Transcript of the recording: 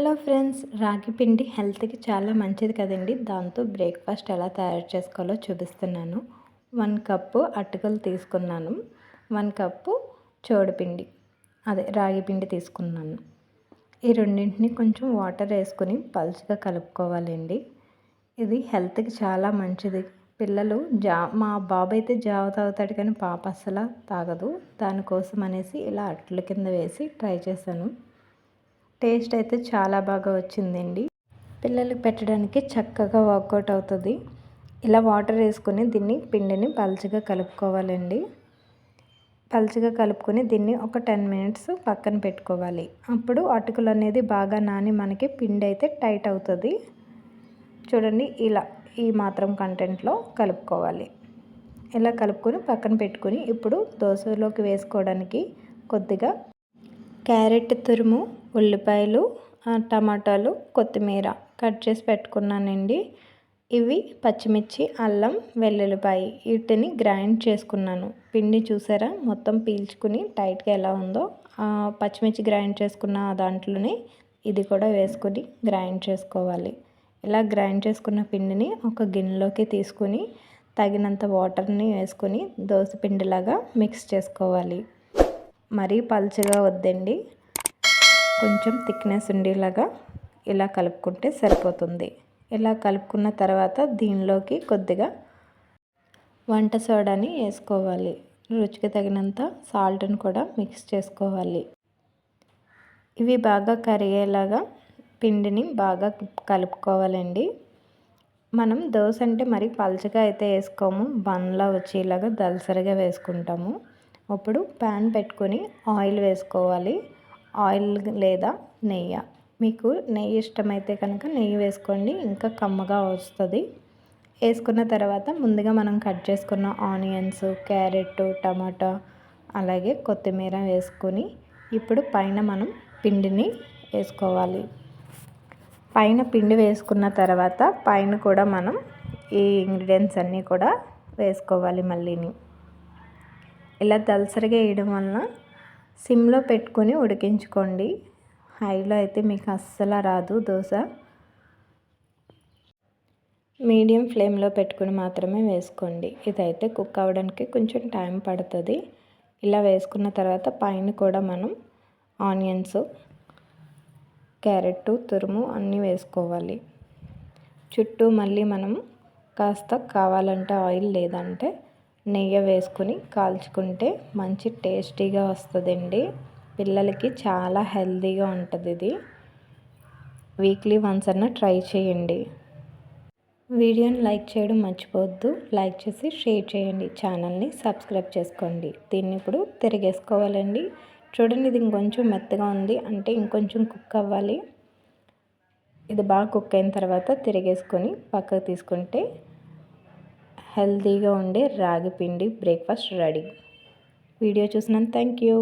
Hello friends రాగి పిండి హెల్త్కి చాలా మంచిది కదండి. దాంతో బ్రేక్ఫాస్ట్ ఎలా తయారు చేసుకోవాలో చూపిస్తున్నాను. వన్ కప్పు అటుకలు తీసుకున్నాను. వన్ కప్పు చోడుపిండి అదే రాగి పిండి తీసుకున్నాను. ఈ రెండింటిని కొంచెం వాటర్ వేసుకొని పలుచగా కలుపుకోవాలండి. ఇది హెల్త్కి చాలా మంచిది. పిల్లలు జా మా బాబు అయితే జావ తాగుతాడు కానీ పాప అస్సలు తాగదు. దానికోసం అనేసి ఇలా అట్ల కింద వేసి ట్రై చేశాను. టేస్ట్ అయితే చాలా బాగా వచ్చిందండి. పిల్లలకి పెట్టడానికి చక్కగా వర్కౌట్ అవుతుంది. ఇలా వాటర్ వేసుకొని దీన్ని పిండిని పలుచగా కలుపుకోవాలండి. పలుచగా కలుపుకొని దీన్ని ఒక టెన్ మినిట్స్ పక్కన పెట్టుకోవాలి. అప్పుడు అటుకులు అనేది బాగా నాని మనకి పిండి అయితే టైట్ అవుతుంది. చూడండి ఇలా ఈ మాత్రం కంటెంట్లో కలుపుకోవాలి. ఇలా కలుపుకొని పక్కన పెట్టుకొని ఇప్పుడు దోశలోకి వేసుకోవడానికి కొద్దిగా క్యారెట్ తురుము ఉల్లిపాయలు టమాటాలు కొత్తిమీర కట్ చేసి పెట్టుకున్నానండి. ఇవి పచ్చిమిర్చి అల్లం వెల్లుల్లిపాయ వీటిని గ్రైండ్ చేసుకున్నాను. పిండి చూసారా? మొత్తం పీల్చుకుని టైట్గా ఎలా ఉందో పచ్చిమిర్చి గ్రైండ్ చేసుకున్న దాంట్లోనే ఇది కూడా వేసుకొని గ్రైండ్ చేసుకోవాలి. ఇలా గ్రైండ్ చేసుకున్న పిండిని ఒక గిన్నెలోకి తీసుకుని తగినంత వాటర్ని వేసుకొని దోశ పిండిలాగా మిక్స్ చేసుకోవాలి. మరీ పలుచగా వద్దండి. కొంచెం థిక్నెస్ ఉండేలాగా ఇలా కలుపుకుంటే సరిపోతుంది. ఇలా కలుపుకున్న తర్వాత దీనిలోకి కొద్దిగా వంట సోడాని వేసుకోవాలి. రుచికి తగినంత సాల్ట్ని కూడా మిక్స్ చేసుకోవాలి. ఇవి బాగా కరిగేలాగా పిండిని బాగా కలుపుకోవాలండి. మనం దోశ అంటే మరి పలచగా అయితే వేసుకోము. బన్లా వచ్చేలాగా దలసరిగా వేసుకుంటాము. అప్పుడు ప్యాన్ పెట్టుకొని ఆయిల్ వేసుకోవాలి. ఆయిల్ లేదా నెయ్యి? మీకు నెయ్యి ఇష్టమైతే కనుక నెయ్యి వేసుకోండి ఇంకా కమ్మగా వస్తుంది. వేసుకున్న తర్వాత ముందుగా మనం కట్ చేసుకున్న ఆనియన్స్ క్యారెట్ టమాటా అలాగే కొత్తిమీర వేసుకొని ఇప్పుడు పైన మనం పిండిని వేసుకోవాలి. పైన పిండి వేసుకున్న తర్వాత పైన కూడా మనం ఈ ఇంగ్రీడియంట్స్ అన్నీ కూడా వేసుకోవాలి మళ్ళీని. ఇలా దలసరిగా వేయడం వలన సిమ్లో పెట్టుకొని ఉడికించుకోండి. హైలో అయితే మీకు అస్సలు రాదు దోశ. మీడియం ఫ్లేమ్లో పెట్టుకుని మాత్రమే వేసుకోండి. ఇదైతే కుక్ అవ్వడానికి కొంచెం టైం పడుతుంది. ఇలా వేసుకున్న తర్వాత పైన కూడా మనం ఆనియన్స్ క్యారెట్ తురుము అన్నీ వేసుకోవాలి. చుట్టూ మళ్ళీ మనం కాస్త కావాలంటే ఆయిల్ లేదంటే నెయ్యి వేసుకుని కాల్చుకుంటే మంచి టేస్టీగా వస్తుందండి. పిల్లలకి చాలా హెల్తీగా ఉంటుంది ఇది. వీక్లీ వన్స్ అన్న ట్రై చేయండి. వీడియోని లైక్ చేయడం మర్చిపోవద్దు. లైక్ చేసి షేర్ చేయండి. ఛానల్ని సబ్స్క్రైబ్ చేసుకోండి. దీన్ని ఇప్పుడు తిరిగేసుకోవాలండి. చూడండి ఇది ఇంకొంచెం మెత్తగా ఉంది. అంటే ఇంకొంచెం కుక్ అవ్వాలి. ఇది బాగా కుక్ అయిన తర్వాత తిరిగేసుకొని పక్కకు తీసుకుంటే హెల్తీగా ఉండే రాగి పిండి బ్రేక్ఫాస్ట్ రెడీ వీడియో చూసినందుకు థ్యాంక్ యూ